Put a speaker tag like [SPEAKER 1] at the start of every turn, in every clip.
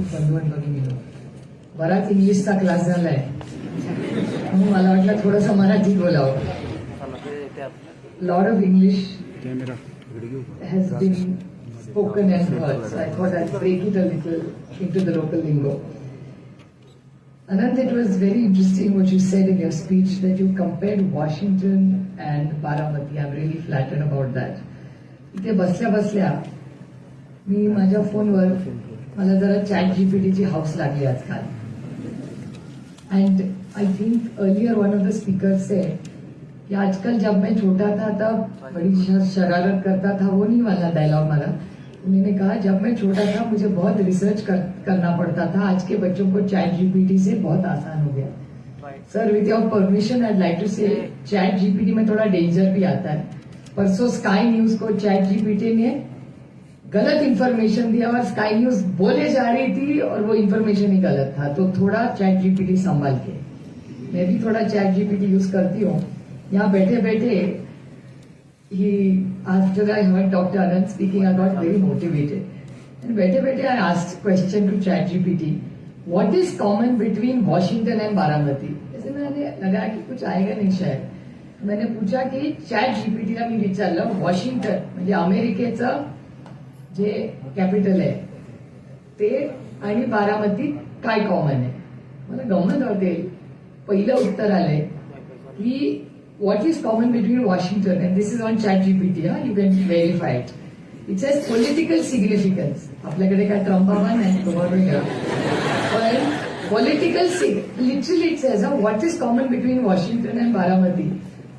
[SPEAKER 1] खूप बंधवन करून गेलो बराच इंग्लिशचा क्लास झालाय म्हणून मला वाटलं थोडंसं मराठीत बोलावं lot of English has been spoken and heard. So I thought I'd break it a little into the local lingo. Anand, it was very interesting what you said in your speech that you compared Washington and Baramati. I'm really flattered about that. इथे बसल्या बसल्या मी माझ्या फोनवर मला जरा chat जीपीटीची हाऊस लागली आजकाल. And I think earlier one of the speaker say कि आजकल जब मैं छोटा था तब बड़ी शरारत करता था वो नहीं वाला डायलॉग मारा उन्होंने कहा जब मैं छोटा था मुझे बहुत रिसर्च कर, करना पड़ता था। आज के बच्चों को चैट जीपीटी से बहुत आसान हो गया. Sir with your permission I like to say chat GPT में थोड़ा डेंजर भी आता है। परसों स्काई न्यूज़ को चैट जीपीटी ने गलत इन्फॉर्मेशन दिया और स्काई न्यूज बोले जा रही थी और वो इन्फॉर्मेशन ही गलत था। तो थोड़ा चैट जीपीटी संभाल के। मैं भी थोड़ा चैट जीपीटी यूज करती हूँ। यहाँ बैठे बैठे ही after I heard doctor Anant speaking I got very motivated and बैठे बैठे I ask question to chat GPT what is common between Washington and Baramati ऐसे मैंने लगा कि कुछ आएगा नहीं शायद। मैंने पूछा की चॅट जीपीटीला मी विचारलं वॉशिंग्टन म्हणजे अमेरिकेचं जे कॅपिटल आहे ते आणि बारामती काय कॉमन आहे? मला गमत होते पहिलं उत्तर आलंय की what is common between Washington and this is on chat GPT हा? You can verify it it's as political significance आपल्याकडे काय ट्रम्पावा नाही गव्हर्नमेंट पण political literally it's as what is common between Washington and Baramati?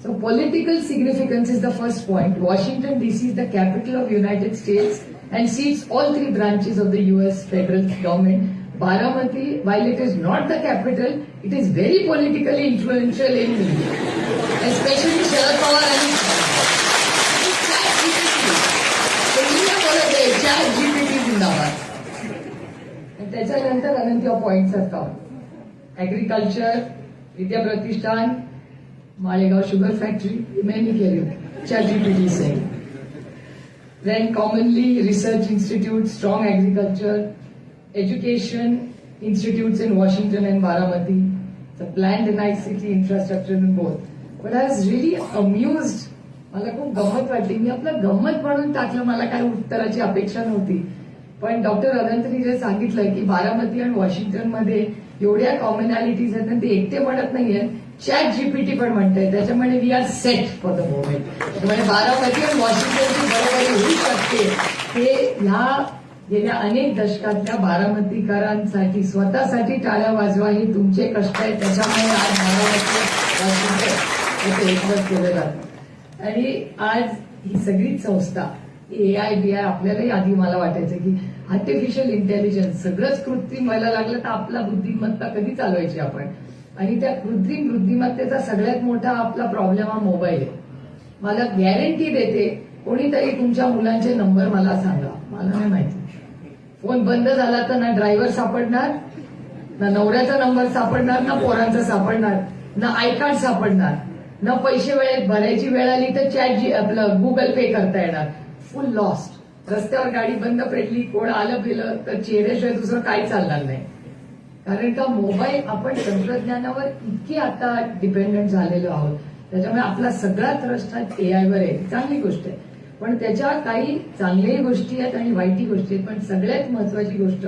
[SPEAKER 1] So political significance is the first point. Washington DC is the capital of United States. and seats all three branches of the US federal government. Baramati, while it is not the capital, it is very politically influential in India. Especially Sharad Pawar and India बोलत आहे chat GPT जिंदाबाद आणि त्याच्यानंतर अनंत points असतात agriculture Vidya Pratishthan Malegaon sugar factory मैंने केली chat GPT say then commonly research institutes, strong agriculture, education institutes in Washington and Baramati, the planned nice city infrastructure in both. But I was really amused. मला खूप गंमत वाटली मी आपलं गंमत म्हणून टाकलं मला काय उत्तराची अपेक्षा नव्हती पण डॉक्टर अदंतनी जे सांगितलं की बारामती आणि वॉशिंग्टनमध्ये एवढ्या कॉमनॅलिटीज आहेत आणि ते एकटे म्हणत नाहीये चॅट जीपीटी पण म्हणताय त्याच्यामुळे we are set for the moment म्हणजे बारामती आणि वॉशिंग्टनची बरोबरी होऊ शकते. हे ह्या गेल्या अनेक दशकातल्या बारामतीकरांसाठी स्वतःसाठी टाळ्या वाजवा हे तुमचे कष्ट आहे त्याच्यामुळे आज बारामती वॉशिंग्टन एकमत केलं जातं. आणि आज ही सगळीच संस्था ए आय बी आय आपल्यालाही आधी मला वाटायचं की आर्टिफिशियल इंटेलिजन्स सगळंच कृत्रिम व्हायला लागलं तर आपला बुद्धिमत्ता कधी चालवायची आपण? आणि त्या कृत्रिम बुद्धिमत्तेचा सगळ्यात मोठा आपला प्रॉब्लेम हा मोबाईल आहे. मला गॅरंटी देते. कोणीतरी तुमच्या मुलांचे नंबर मला सांगा. मला नाही माहिती. फोन बंद झाला तर ना ड्रायव्हर सापडणार ना नवऱ्याचा नंबर सापडणार ना पोरांचा सापडणार ना आयकार्ड सापडणार ना पैसे वेळेत भरायची वेळ आली तर चॅट जी आपलं गुगल पे करता येणार. फुल लॉस्ट रस्त्यावर गाडी बंद पेटली कोण आलं गेलं तर चेहऱ्याशिवाय दुसरं काही चालणार नाही. कारण का मोबाईल आपण तंत्रज्ञानावर इतके आता डिपेंडंट झालेलो आहोत. त्याच्यामुळे आपला सगळा ट्रस्ट हा वर आहे. चांगली गोष्ट आहे. पण त्याच्या काही चांगल्याही गोष्टी आहेत आणि वाईटही गोष्टी आहेत. पण सगळ्यात महत्वाची गोष्ट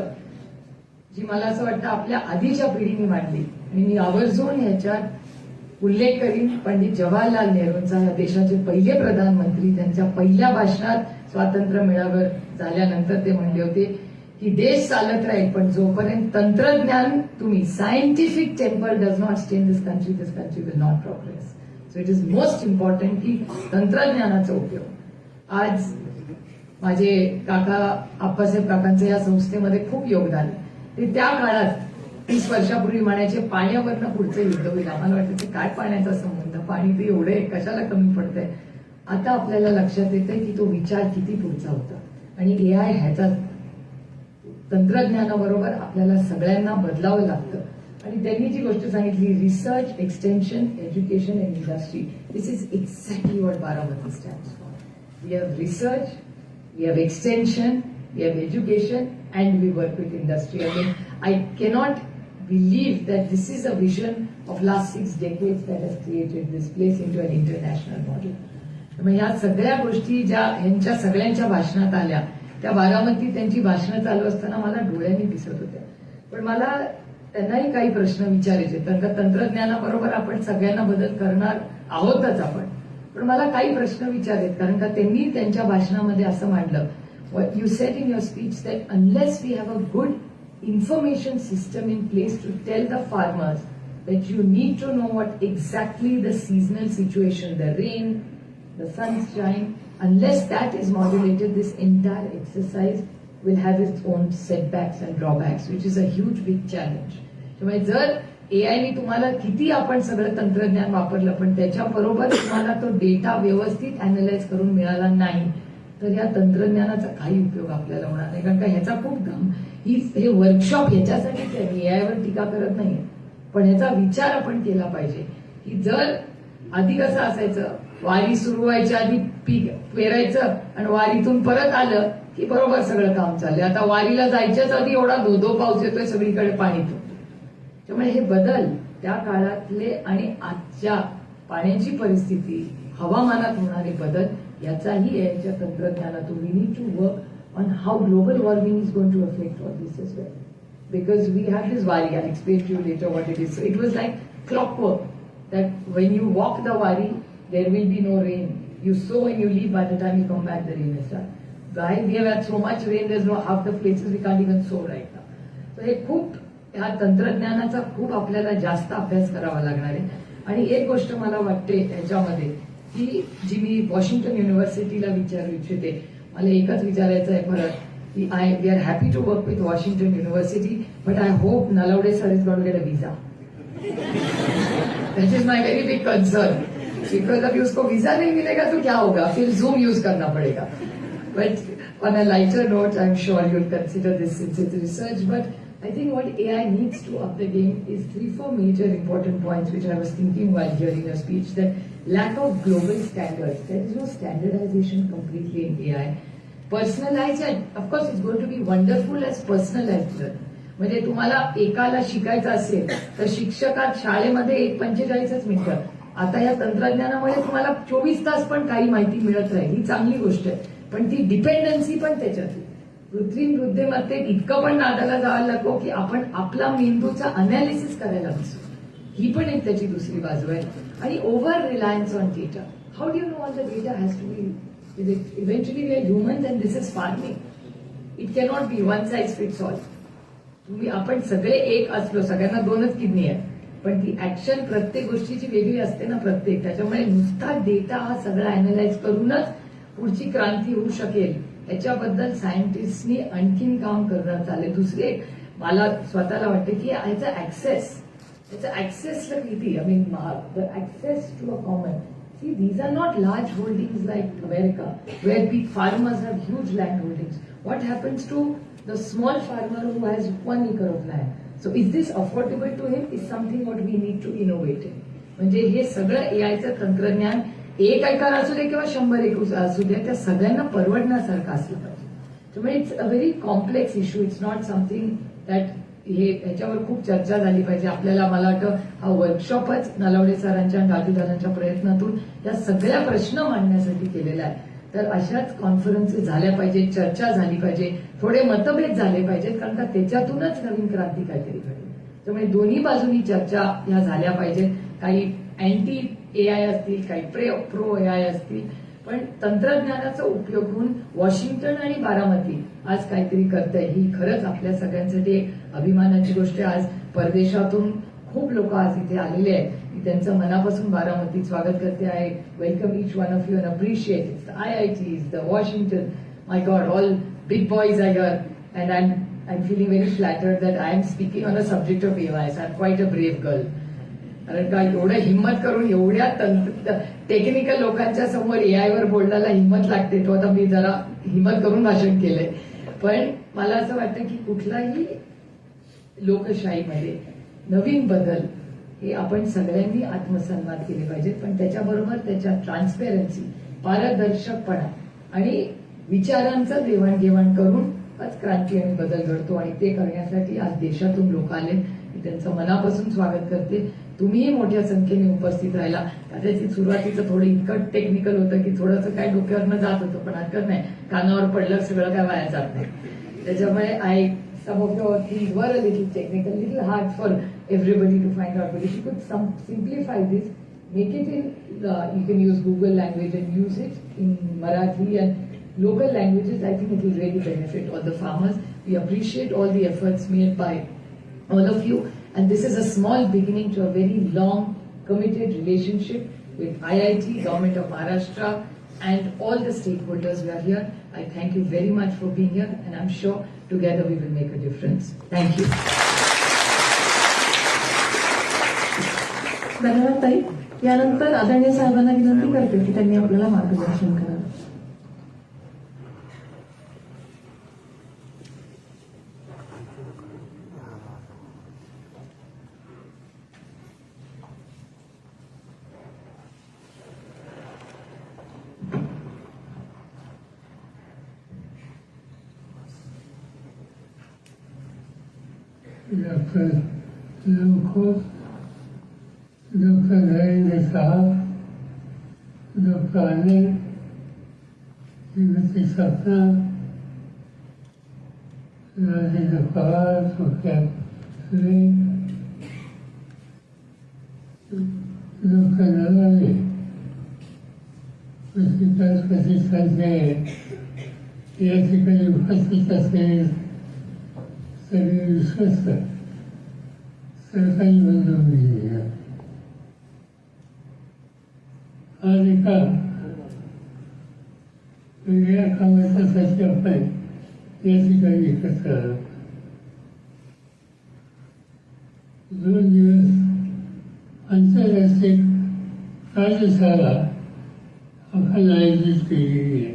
[SPEAKER 1] जी मला असं वाटतं आपल्या आधीच्या पिढीने मांडली आणि मी आवर्जून ह्याच्यात उल्लेख करीन पंडित जवाहरलाल नेहरूंचा या देशाचे पहिले प्रधानमंत्री. त्यांच्या पहिल्या भाषणात स्वातंत्र्य मेळावर झाल्यानंतर ते म्हणले होते की देश चालत राहील पण जोपर्यंत तंत्रज्ञान तुम्ही scientific temper does not stain this country this country will not progress so it is most important की तंत्रज्ञानाचा उपयोग. आज माझे काका आप्पासाहेब काकांचं या संस्थेमध्ये खूप योगदान आहे. ते त्या काळात तीस वर्षापूर्वी म्हणायचे पाण्यावरनं पुढचं युद्ध होईल. आम्हाला वाटतं ते काय पाण्याचा संबंध? पाणी ते एवढे आहे, कशाला कमी पडतंय? आता आपल्याला लक्षात येतंय की तो विचार किती पुढचा होता. आणि ए आय ह्याचा तंत्रज्ञानाबरोबर आपल्याला सगळ्यांना बदलावं लागतं. आणि त्यांनी जी गोष्ट सांगितली research extension education and industry this is exactly what Baramati stand for we have research we have extension we have education, and we work with industry. I I cannot cannot believe that this is a vision of last six decades that has created this place into an international model. त्यामुळे ह्या सगळ्या गोष्टी ज्या यांच्या सगळ्यांच्या भाषणात आल्या त्या बारामती त्यांची भाषणं चालू असताना मला डोळ्यांनी दिसत होत्या पण मला त्यांनाही काही प्रश्न विचारायचे. तंत्र तंत्रज्ञानाबरोबर आपण सगळ्यांना बदल करणार आहोतच आपण. पण मला काही प्रश्न विचारेत कारण का त्यांनी त्यांच्या भाषणामध्ये असं मांडलं. You said in your speech that unless we have a good information system in place to tell the farmers that you need to know what exactly the seasonal situation the rain the sunshine unless that is modulated this entire exercise will have its own setbacks and drawbacks, which is a huge big challenge. त्यामुळे जर एआयने तुम्हाला किती आपण सगळं तंत्रज्ञान वापरलं पण त्याच्याबरोबर तुम्हाला तो डेटा व्यवस्थित अनालाइज करून मिळाला नाही तर या तंत्रज्ञानाचा काही उपयोग आपल्याला होणार नाही कारण का ह्याचा खूप गम ही हे वर्कशॉप ह्याच्यासाठीच आहे मी यावर टीका करत नाही पण ह्याचा विचार आपण केला पाहिजे की जर आधी कसं असायचं वारी सुरू व्हायच्या आधी पीक पेरायचं आणि वारीतून परत आलं की बरोबर सगळं काम चाललंय. आता वारीला जायच्याच आधी एवढा धो धो पाऊस येतोय सगळीकडे पाणी तो त्यामुळे हे बदल त्या काळातले आणि आजच्या पाण्याची परिस्थिती हवामानात होणारे बदल याचाही यांच्या तंत्रज्ञानातून we need to work on how global warming is going to affect all this is well because we have this Wari I explain to you later what it is it was like clockwork that when you walk the Wari there will be no rain you so when you leave by the time you come back the rain is that is done. Why we have had so much rain? There's no half the places we can't even sow right now. So हे खूप ह्या तंत्रज्ञानाचा खूप आपल्याला जास्त अभ्यास करावा लागणार आहे आणि एक गोष्ट मला वाटते याच्यामध्ये की जी मी वॉशिंग्टन युनिव्हर्सिटीला विचारू इच्छिते मला एकच विचारायचं आहे परत की I we are happy to work with Washington University but I hope Nalawade sir is got get a visa that is my very big concern because अभी उसको वीजा नहीं मिलेगा तो क्या होगा फिर जूम यूज करना पड़ेगा But on a lighter note I'm sure you'll consider this it's it's research but I think what AI needs to up the game is three, four major important points which I was thinking while hearing your speech. That lack of global standards. There is no standardization completely in AI. Personalized, of course, it's going to be wonderful as personalized learning. म्हणजे तुम्हाला एकाला शिकायचं असेल तर शिक्षकात शाळेमध्ये एक पंचेचाळीसच मिनिटं आता या तंत्रज्ञानामुळे तुम्हाला चोवीस तास पण काही माहिती मिळत राहील ही चांगली गोष्ट आहे पण ती डिपेंडन्सी पण त्याच्यात कृत्रिम बुद्धिमत्तेत इतकं पण नादाला जायला नको की आपण आपला मेंदूचा अनालिसिस करायला बसू. ही पण एक त्याची दुसरी बाजू आहे. आणि over reliance on data how do know on the data has to be eventually we are human and this is farming it cannot be one size fits all तुम्ही आपण सगळे एक असलो सगळ्यांना दोनच किडनी आहेत. पण ती ऍक्शन प्रत्येक गोष्टीची वेगळी असते ना प्रत्येक. त्याच्यामुळे नुसता डेटा हा सगळा अनालाइज करूनच पुढची क्रांती होऊ शकेल. याच्याबद्दल सायंटिस्टनी आणखीन काम करणं चालेल. दुसरे मला स्वतःला वाटते की ह्याचा ऍक्सेस त्याचा ऍक्सेसला किती? I mean access to a common see these are not large holding like America where be farmers have huge land holding what happens to the small farmer who has one acre of land. So is this affordable to him? Is something what we need to innovate in. म्हणजे हे सगळं एआयचं तंत्रज्ञान एक acre असू दे किंवा शंभर एक असू दे त्या सगळ्यांना परवडण्यासारखं असलं पाहिजे. त्यामुळे it's a very complex issue it's not something that हे याच्यावर खूप चर्चा झाली पाहिजे. आपल्याला मला वाटतं हा वर्कशॉपच नलावडे सरांच्या आणि दादीदारांच्या प्रयत्नातून या सगळ्या प्रश्न मांडण्यासाठी केलेला आहे. तर अशाच कॉन्फरन्सेस झाल्या पाहिजेत चर्चा झाली पाहिजे थोडे मतभेद झाले पाहिजेत कारण का त्याच्यातूनच नवीन क्रांती काहीतरी घडेल. त्यामुळे दोन्ही बाजूनी चर्चा ह्या झाल्या पाहिजेत. काही अँटी ए आय असतील काही प्रे प्रो आय असतील पण तंत्रज्ञानाचा उपयोग होऊन वॉशिंग्टन आणि बारामती आज काहीतरी करतंय. ही खरंच आपल्या सगळ्यांसाठी एक अभिमानाची गोष्ट आहे. आज परदेशातून खूप लोक आज इथे आलेले आहेत. मी त्यांचं मनापासून बारामतीत स्वागत करते. आहे welcome each one of you and appreciate it's I I T is the Washington my God all big boys I गर and I am I am feeling very flattered that I am speaking on a subject of AIs I am quite a brave girl कारण का एवढं हिंमत करून एवढ्या technical लोकांच्या समोर एआयवर बोलण्याला हिंमत लागते तो आता मी जरा हिंमत करून भाषण केलंय. पण मला असं वाटतं की कुठलाही लोकशाहीमध्ये नवीन बदल हे आपण सगळ्यांनी आत्मसन्मान केले पाहिजेत. पण त्याच्याबरोबर त्याच्या ट्रान्सपेरन्सी पारदर्शकपणा आणि विचारांचं देवाणघेवाण करून क्रांती आणि बदल घडतो. आणि ते करण्यासाठी आज देशातून लोक आले मी त्यांचं मनापासून स्वागत करते. तुम्हीही मोठ्या संख्येने उपस्थित राहिला कदाचित सुरुवातीचं थोडं इतकं टेक्निकल होतं की थोडंसं काय डोक्यावरनं जात होतं पण हरकत नाही कानावर पडलं सगळं काय वाया जात नाही त्याच्यामुळे I some of your things were a little technical, little hard for everybody to find out. But if you could some, simplify this, make it in, uh, you can use Google language and use it in Marathi and local languages. I think it will really benefit all the farmers. We appreciate all the efforts made by all of you. And this is a small beginning to a very long, committed relationship with IIT, Government of Maharashtra, and all the stakeholders who are here. I thank you very much for being here, and I'm sure together we will make a difference. Thank you.
[SPEAKER 2] धन्यवाद ताई यानंतर आदरणीय साहेबांना विनंती करते की त्यांनी आपल्याला मार्गदर्शन करावं
[SPEAKER 3] डॉक्टर लोखोस डॉक्टर नरेंद्र साहब डॉक्टर अनिल श्रीमती सपना राजेंद्र पवार सुखिया सुरे डॉक्टर नरवणे पुरस्कार प्रतिष्ठानचे या ठिकाणी उपस्थित असलेले सगळे विश्वस्त सरकारी बंधू आज एका वेगळ्या कामाच्यासाठी आपण या ठिकाणी एकत्र आलो दोन दिवस आंतरराष्ट्रीय कार्यशाळा आपण आयोजित केलेली आहे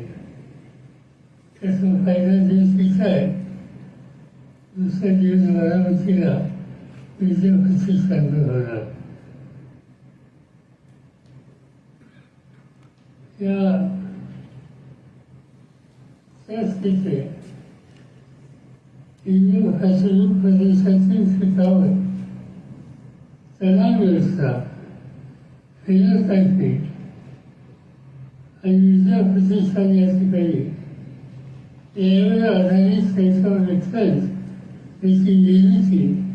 [SPEAKER 3] त्याचा पहिला दिवस तिथं आहे दुसऱ्या दिवस बारामतीला विद्यापती संघ होणार या तिथे हिंदू प्रदेशातील व्यवस्था फिलोसॉफी आणि विद्या प्रतिष्ठान या ठिकाणी यावर आधारित त्याच्यावर लेखन त्याची निर्मिती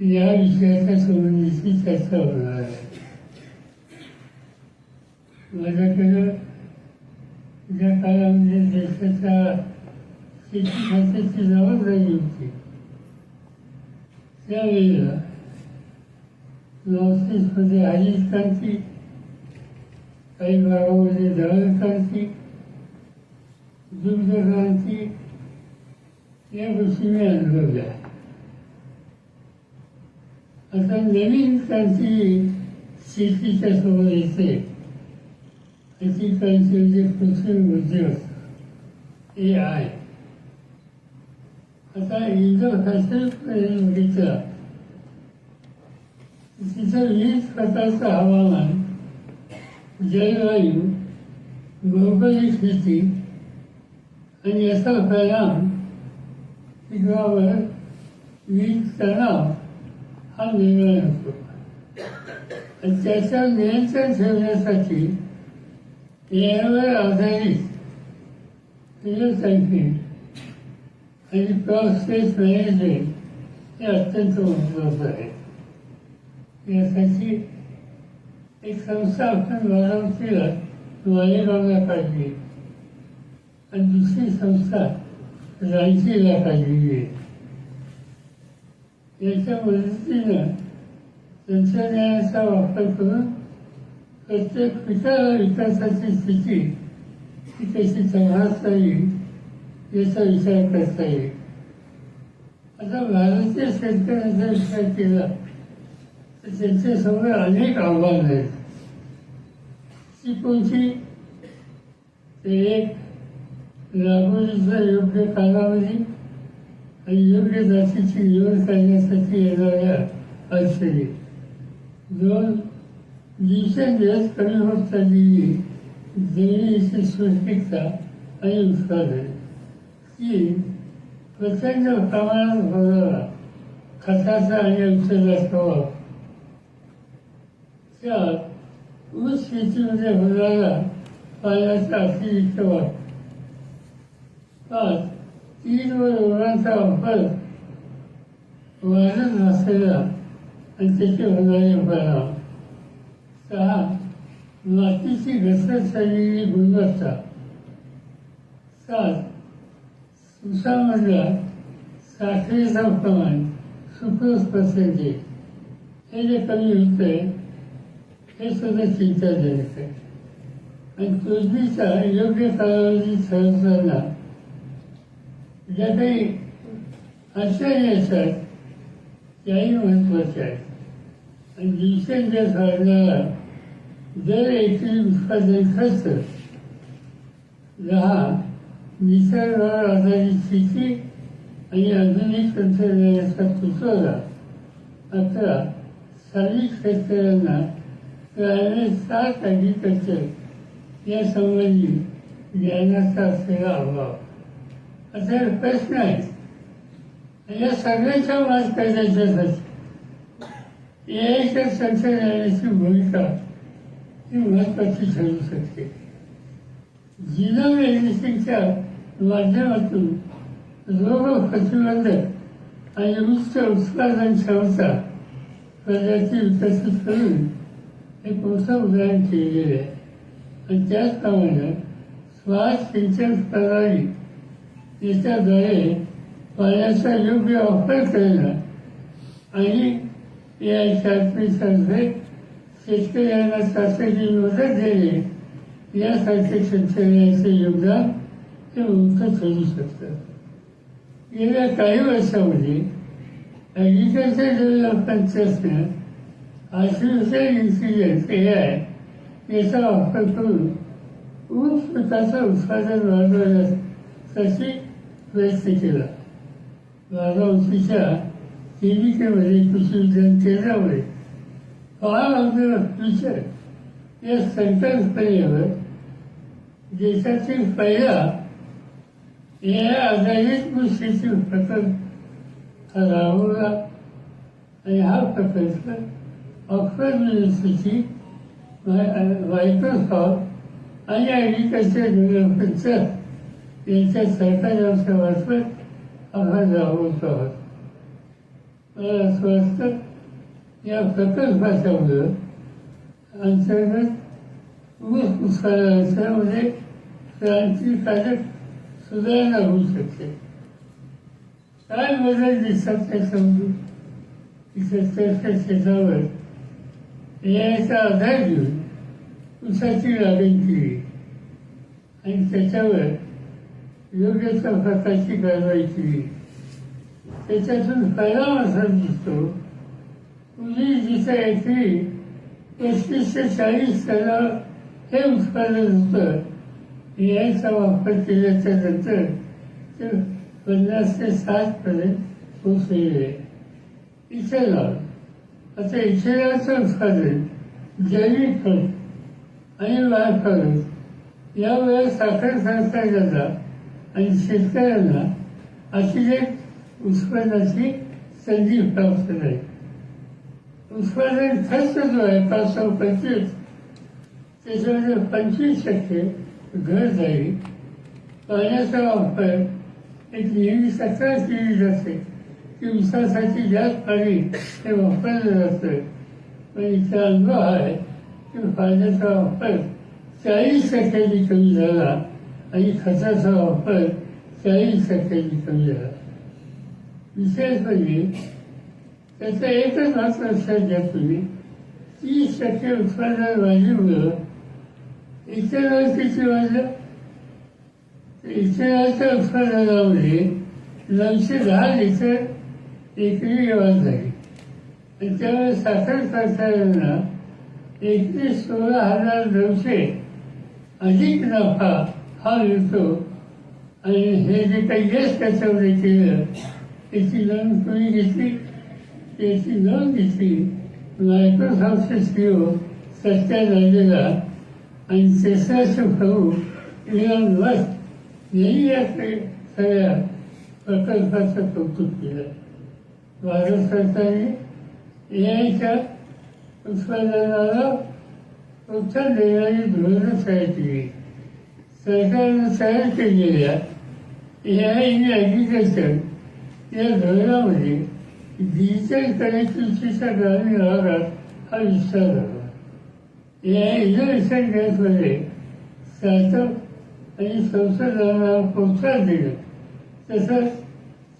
[SPEAKER 3] या विषयाच्या संबंधीची चर्चा होणार आहे माझ्याकडं ज्या काळामध्ये देशाच्या शेती खात्याची जबाबदारी होती त्यावेळेला नॉर्थ ईस्टमध्ये हरित क्रांती काही भागामध्ये जळ क्रांती दुग्ध क्रांती या गोष्टी मी अनुभवल्या आता नवीन क्रांती शेतीच्या समोर येते अशी क्रांती म्हणजे उद्योग हे आहे आता इंडो बघितलं तिथं वीस प्रकारचं हवामान जलवायू भौगोलिक स्थिती आणि याचा परिणाम पिकावर वीज तणाव हा निर्णय असतो आणि त्याचं नियंत्रण ठेवण्यासाठी यावर आधारित फिलोसॉफी आणि प्रॉस्पेस मॅनेजमेंट हे अत्यंत महत्त्वाचं आहे. यासाठी एक संस्था आपण बारामतीला मालेगावला पाहिजे आणि दुसरी संस्था रांचीला पाहिजे याच्या मदतीनं तंत्रज्ञानाचा वापर करून प्रत्येक पिकाला विकासाची स्थिती ही कशी तपासता येईल याचा विचार करता येईल आता भारतीय शेतकऱ्यांचा विचार केला तर त्यांच्यासमोर अनेक आव्हानं आहेत ती कोणती ते एक लागवडीचा योग्य कालावधी आणि योग्य जातीची निवड करण्यासाठी येणाऱ्या अडचणी. दोन दिवसेंदिवस कमी होत चाललेली जमिनीची सुरक्षितता आणि उत्पादन तीन प्रचंड प्रमाणात होणारा खताचा आणि औषधाचा वापर चार ऊस शेतीमध्ये होणारा पाण्याचा अतिरिक्त वापर. पाच तीन व रोगांचा वापर वाढत नसलेला आणि त्याचे होणारे परिणाम सहा मातीची घसरलेली गुणवत्ता सात सुसामधला साखरेचा प्रमाण सुक्रोज पर्सेंटेज हे जे कमी होतंय हे सुद्धा चिंताजनक आहे आणि तोडणीचा योग्य कालावधी ठरवताना ज्या काही अडचणी असतात त्याही महत्त्वाच्या आहेत आणि दिवसांच्या साधनाला दर एकरी उत्पादन खर्च दहा निसर्गावर आधारित शेती आणि आधुनिक तंत्रज्ञानाचा तुटवडा अकरा स्थानिक शेतकऱ्यांना क्लायमेट सात अधिक या संबंधी ज्ञानाचा असलेला अभाव. असा प्रश्न आहे. या सगळ्यांच्या मात करण्याच्यासाठी याच्या तंत्रज्ञानाची भूमिका ही महत्वाची ठरू शकते. जिनम मेडिसिनच्या माध्यमातून रोग प्रतिबंधक आणि उच्च उत्पादन क्षमता प्रजाती विकसित करून हे मोठं उदाहरण केलेले आहे. आणि त्याचप्रमाणे स्वाद सिंचन प्रणाली याच्याद्वारे पाण्याचा योग्य वापर केला. आणि या शास्त्रीतर्फे शेतकऱ्यांना शासकीय मदत दिली. यासारखे शेतकऱ्यांचे योगदान हे मोठं ठरू शकतं. गेल्या काही वर्षामध्ये ॲग्रिकल्चर डेव्हलपमेंट ट्रस्टनं आर्टिफिशियल इंटेलिजन्स ए आय याचा वापर करून ऊस पिकाचं उत्पादन वाढवण्यासाठी प्रयत्न केला बारामतीच्या केमिकेमध्ये कृषीविज्ञान केंद्रामध्ये फार ऑफ फ्युचर या संकल्पनेवर देशातील पहिला ए आधारित कृषीची प्रकल्प राबवला. आणि हा प्रकल्प ऑक्सफर्ड युनिव्हर्सिटी मायक्रोसॉफ्ट आणि ॲग्रिकल्चर डेव्हलपमेंट यांच्या सहकार्याच्या मार्फत आपण जागृत आहोत मला असं वाटतं या प्रकल्पाच्यामुळे अंतर्गत ऊस उत्पादनाच्यामध्ये म्हणजे क्रांतिकारक सुधारणा होऊ शकते. काय बदल दिसतात ते समजू? इथे शेतावर याचा आधार घेऊन ऊसाची लागण केली. आणि त्याच्यावर योग्य त्या प्रकारची कारवाई केली त्याच्यातून परिणाम असा दिसतो. तुझी जिथे एकरी पस्तीस ते चाळीस टन हे उत्पादन होतं. याचा वापर केल्याच्यानंतर ते पन्नास ते साठ पर्यंत आहे. इथेनॉल आता इथेनॉलचं उत्पादन जैविक खत आणि बायोप्रॉडक्ट यामुळे साखर कारखान्यांना आणि शेतकऱ्यांना अतिशय उत्पन्नाची संधी प्राप्त नाही उत्पादन खर्च जो आहे पाच सहा पंचवीस त्याच्यामध्ये पंचवीस टक्के घर जाईल. पाण्याचा वापर एक नेहमी तक्रार केली जाते. की उसासाठी जास्त पाणी हे वापरलं जातं. पण इथला अनुभव आहे की पाण्याचा वापर चाळीस टक्क्यांनी कमी झाला. आणि खताचा वापर चाळीस टक्क्यांनी कमी झाला विशेष म्हणजे त्याचा एकच मात्र लक्षात घ्या तुम्ही तीस टक्के उत्पादन वाढीमुळं इतर किती वाढलं इतरांच्या उत्पादनामध्ये नऊशे दहा लिटर एकरी वाढ झाली आणि त्यामुळे साखर कारखान्यांना एकवीस सोळा हजार नऊशे अधिक नफा हा येतो आणि हे जे काही यश त्याच्यामध्ये केलं त्याची नोंद तुम्ही घेतली? त्याची नोंद घेतली. मायक्रोसॉफ्टचे सीओ सत्या राजेला आणि टेस्लाचे भाऊ इलॉन मस्क यांनी या सगळ्या प्रकल्पाचं कौतुक केलं. भारत सरकारने एआयच्या उत्पादनाला प्रोत्साहन देणारी धोरणं तयार केली. सरकारनं तयार केलेल्या या इन ॲग्रिकल्चर या धोरणामध्ये डिजिटल कनेक्टिव्हिटीच्या ग्रामीण भागात हा विस्तार झाला या इनोव्हेशन गॅसमध्ये स्टार्टअप आणि संशोधनाला प्रोत्साहन देणं तसंच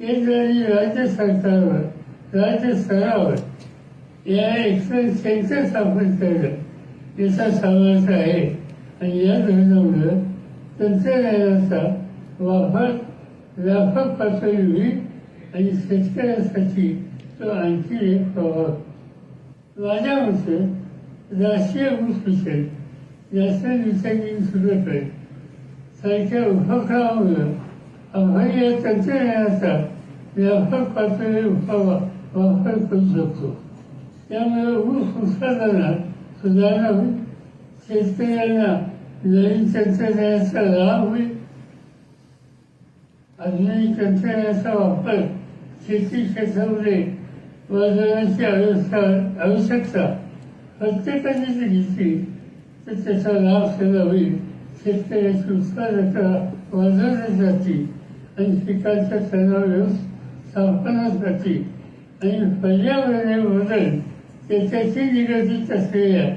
[SPEAKER 3] केंद्र आणि राज्य सरकारवर राज्य स्तरावर या एक्सलन्स सेंटर स्थापन करणं याचा समावेश आहे आणि या धोरणामुळे तंत्रज्ञानाचा वापर व्यापक पातळीवर होईल आणि शेतकऱ्यांसाठी तो आणखी एक प्रभाव माझ्या मते म्हणजे राष्ट्रीय ऊस मिशन. नॅशनल मिशन इन सुरत सारख्या उपक्रमामुळे आपण या तंत्रज्ञानाचा व्यापक पातळीवर वापर करू शकतो. त्यामुळे ऊस उत्पादनात सुधारणा होईल. शेतकऱ्यांना नवीन तंत्रज्ञानाचा लाभ होईल. आधुनिक तंत्रज्ञानाचा वापर शेती क्षेत्रामध्ये वाढवण्याची आवश्यकता आवश्यकता प्रत्येकाने जर घेतली तर त्याचा लाभ सगळा होईल. शेतकऱ्याची उत्पादकता वाढवण्यात जाते आणि पिकांचा तणाव व्यवस्थापनात जाते आणि पर्यावरणीय बदल त्याच्याशी निगडीत असलेल्या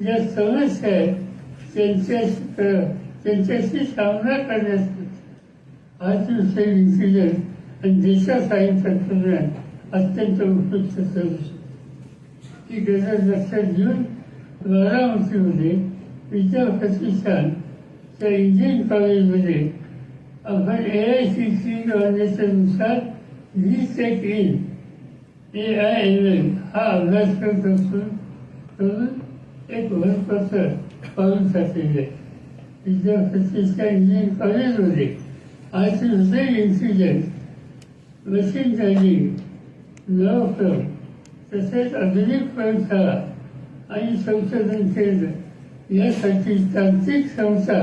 [SPEAKER 3] ज्या समस्या आहेत त्यांच्याशी त्यांच्याशी सामना करण्यासाठी आर्टिफिशियल इंटेलिजन्स आणि देशासाठी तंत्रज्ञान अत्यंत उपयुक्त ठरू शकते ही गरज लक्षात घेऊन बारामतीमध्ये विद्या प्रतिष्ठानच्या इंजिनिअरिंग कॉलेजमध्ये आपण ए आय सी सी मान्यतेनुसार वीस एक in A I L L हा अभ्यासक्रम करून एक महत्त्वाचा पाऊल टाकलेले आहे विद्या प्रतिष्ठान इंजिनिअरिंग कॉलेजमध्ये आर्टिफिशियल इंटेलिजन्स मशीन लर्निंग नवक्रम तसेच आधुनिक प्रयोगशाळा आणि संशोधन केंद्र यासाठी तांत्रिक संस्था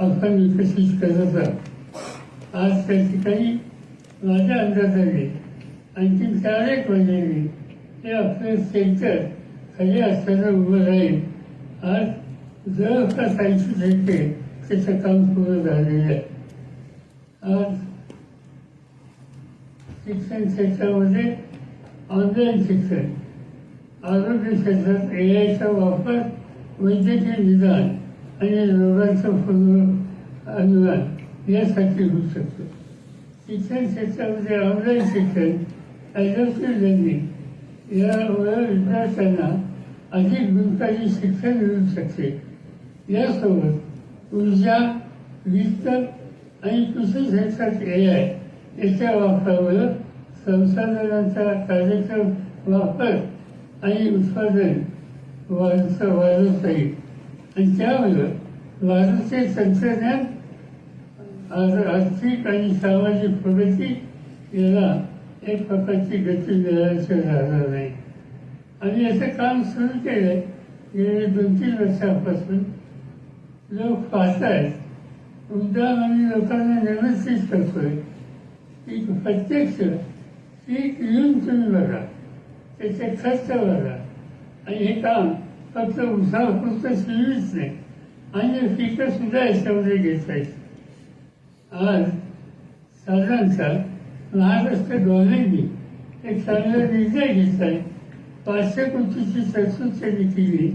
[SPEAKER 3] आपण विकसित करत आहोत. आज त्या ठिकाणी माझ्या अंदाजाने आणखी चार एक महिन्यांनी हे आपलं सेंटर खऱ्या असताना उभं राहील. आज जर का ऐंशी टक्के त्याचं काम पूर्ण झालेलं आहे. आज शिक्षण क्षेत्रामध्ये ऑनलाईन शिक्षण. आरोग्य क्षेत्रात ए आयचा वापर वैद्यकीय निदान आणि रोगांचं पूर्व अनुदान यासाठी होऊ शकतो. शिक्षण क्षेत्रामध्ये ऑनलाईन शिक्षण ॲडॉप्टिव्ह लर्निंग यामुळे विद्यार्थ्यांना अधिक गुणकारी शिक्षण मिळू शकते. यासोबत ऊर्जा वित्त आणि कृषी क्षेत्रात ए आय याच्या वापरामुळे संसाधनांचा कार्यक्रम वापर आणि उत्पादन वाढ वाढवता येईल आणि त्यामुळे भारतीय तंत्रज्ञान आज आर्थिक आणि सामाजिक प्रगती याला एक प्रकारची गती मिळाल्याचं राहणार नाही आणि याचं काम सुरू केलं गेले दोन तीन वर्षापासून. लोक पाहत आहेत उद्दाम आम्ही लोकांना व्यवस्थित करतोय. की प्रत्यक्ष पीक येऊन तुम्ही बघा. त्याचे खर्च बघा. आणि हे काम फक्त उसापुरतं सीमित नाही. आणि पिकं सुद्धा याच्यामध्ये घेता येतात आज साधारणतः महाराष्ट्र गव्हर्नमेंटने एक चांगला निर्णय घेतलाय पाचशे कोटीची तरतूद त्यांनी केली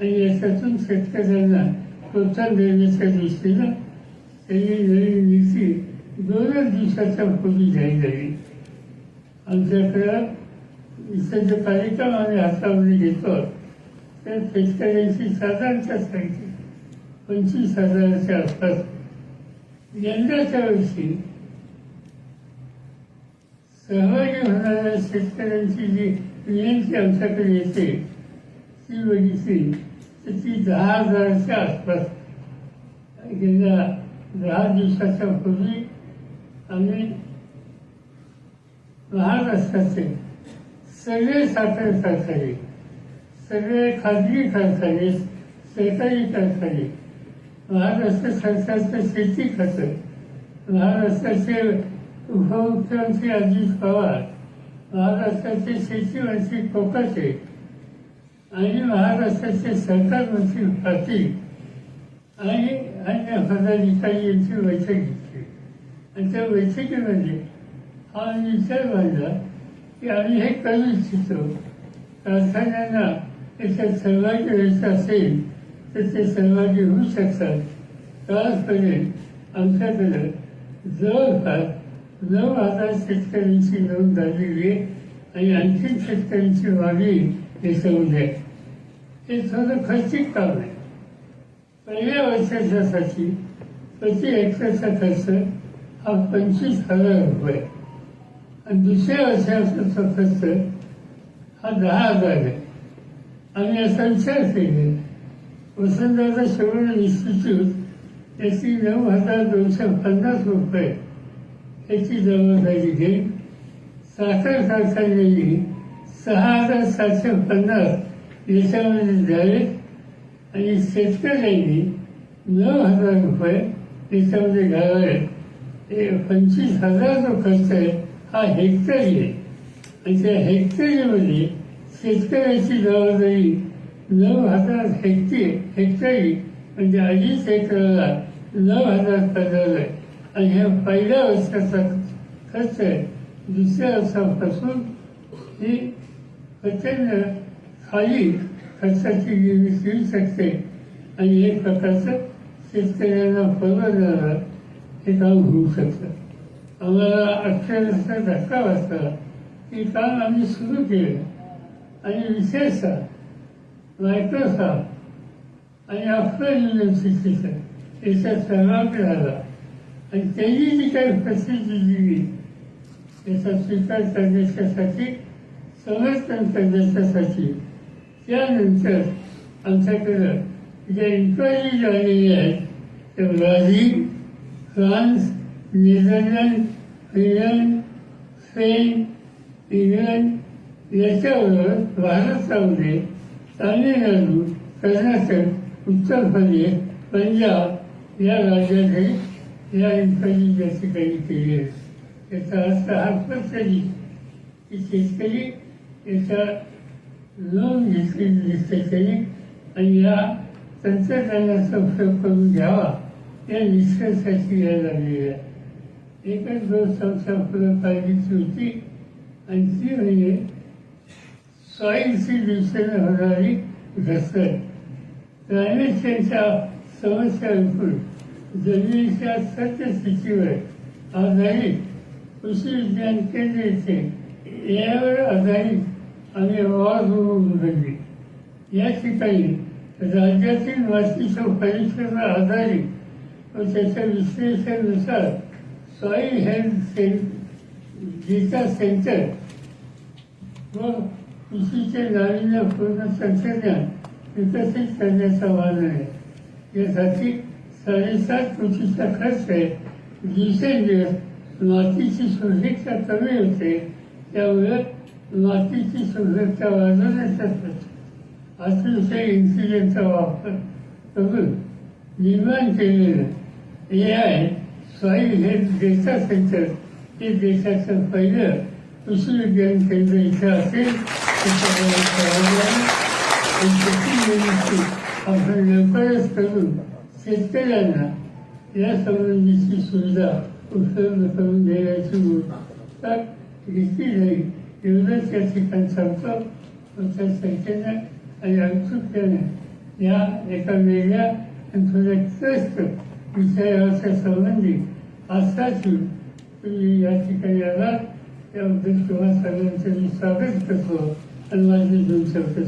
[SPEAKER 3] आणि याच्यातून शेतकऱ्यांना प्रोत्साहन देण्याच्या दृष्टीनं त्यांनी नवीन नीती दोनच दिवसाच्या पूर्वी जाहीर झाली. आमच्याकडं इथं जे कार्यक्रम आम्ही हातामध्ये घेतो. त्या शेतकऱ्यांची साधारणतः संख्या पंचवीस हजाराच्या आसपास. यंदाच्या वर्षी सहभागी होणाऱ्या शेतकऱ्यांची जी विनंती आमच्याकडे येते ती बघितली तर ती दहा हजाराच्या आसपास गेल्या दहा दिवसाच्या पूर्वी आम्ही महाराष्ट्राचे सगळे साखर कारखाने सगळे खाजगी कारखाने सरकारी कारखाने महाराष्ट्र सरकारचं शेती खातं महाराष्ट्राचे उपमुख्यमंत्री अजित पवार महाराष्ट्राचे शेती मंत्री कोकाचे आणि महाराष्ट्राचे सरकार मंत्री पाटील आणि अन्य पदाधिकारी यांची बैठक घेतली. आणि त्या बैठकीमध्ये हा विचार मांडला की आम्ही हे करू इच्छितो कारखान्यांना त्याच्यात सहभागी व्हायचं असेल तर ते सहभागी होऊ शकतात. आजपर्यंत आमच्याकडं जवळपास नऊ हजार शेतकऱ्यांची नोंद झालेली आहे आणि आणखी शेतकऱ्यांची मागणी मिसळून आहे हे थोडं खर्चिक काम आहे. पहिल्या वर्षासाठी प्रति हेक्टरचा खर्च हा पंचवीस हजार रुपये. आणि दुसऱ्या वर्षाचा खर्च हा दहा हजार आहे. आम्ही असा विचार केले वसंतदादा शिवण इन्स्टिट्यूट याची नऊ हजार दोनशे पन्नास रुपये याची जबाबदारी घेईल साखर कारखान्यांनी सहा हजार सातशे पन्नास याच्यामध्ये झाले आणि शेतकऱ्यांनी नऊ हजार रुपये याच्यामध्ये घालावे हे पंचवीस हजार जो खर्च आहे हा हेक्टरी आहे. आणि त्या हेक्टरीमध्ये शेतकऱ्याची जबाबदारी नऊ हजार हेक्टरी हेक्टरी म्हणजे अडीच एकराला नऊ हजार पडणार आहे. आणि ह्या पहिल्या वर्षाचा खर्च आहे. दुसऱ्या वर्षापासून ही प्रचंड खाली खर्चाची निर्मिती येऊ शकते आणि एक प्रकारचं शेतकऱ्यांना परवडणारं हे काम होऊ शकतं. आम्हाला अक्षरशः धक्का बसला. की काम आम्ही सुरू केलं. आणि विशेषतः मायक्रोसॉफ्ट आणि आफ्टर युनिव्हर्सिटीचं याच्यात सहभाग झाला आणि त्यांनी जी काही प्रसिद्धी दिली त्याचा स्वीकार करण्याच्यासाठी समर्थन करण्याच्यासाठी त्यानंतर आमच्याकडं ज्या इन्क्वायरी झालेली आहेत त्या Brazil France Netherland Finland Spain England याच्याबरोबर महाराष्ट्रामध्ये तामिळनाडू कर्नाटक उत्तर प्रदेश पंजाब या राज्याने या इन्क्वायरी या ठिकाणी केली आहे. याचा अर्थ हा स्पष्ट की शेतकरी याचा लोन घेतलेली दिसते. त्याने आणि या तंत्रज्ञानाचा उपयोग करून घ्यावा. या निष्कर्षाची या लागलेली आहे. एकच दोन संस्था पुढे पाहिजेची होती. आणि ती म्हणजे सॉईलची दिवसाने होणारी घसरण. क्लायमेट चेंजच्या समस्या विकून जमिनीच्या सत्यस्थितीवर आधारित कृषी विज्ञान केंद्र येथे यावर आधारित आम्ही आवाज उघडली या ठिकाणी राज्यातील मातीच्या परीक्षेवर आधारित व त्याच्या विश्लेषणानुसार सॉईल हेल्थ सें डेटा सेंटर व कृषीचे नाविन्यपूर्ण तंत्रज्ञान विकसित करण्याचा मान आहे. यासाठी साडेसात कोटीचा खर्च आहे. दिवसेंदिवस मातीची सुरक्षा कमी होते. त्यामुळे मातीची सुरक्षितता वाढवण्यासाठी अतिशय इंटेलिजन्सचा वापर करून निर्माण केलेलं A I soil health data centre हे देशाचं पहिलं कृषी विज्ञान केंद्र इथे असेल त्याच्यामुळे सर्वांना आणि शेती निर्मिती आपण लवकरच करून शेतकऱ्यांना या संबंधीची सुविधा उपलब्ध करून देण्याची भूमिका घेतली जाईल एवढंच या ठिकाणी सांगतो तुमच्या आणि औत्सुक्याने या एका वेगळ्या आणि थोड्या त्रस्त विषयाच्या संबंधित आस्थाची तुम्ही या ठिकाणी आलात त्याबद्दल तुम्हा सगळ्यांचं मी स्वागत करतो आणि माझे दोन शब्द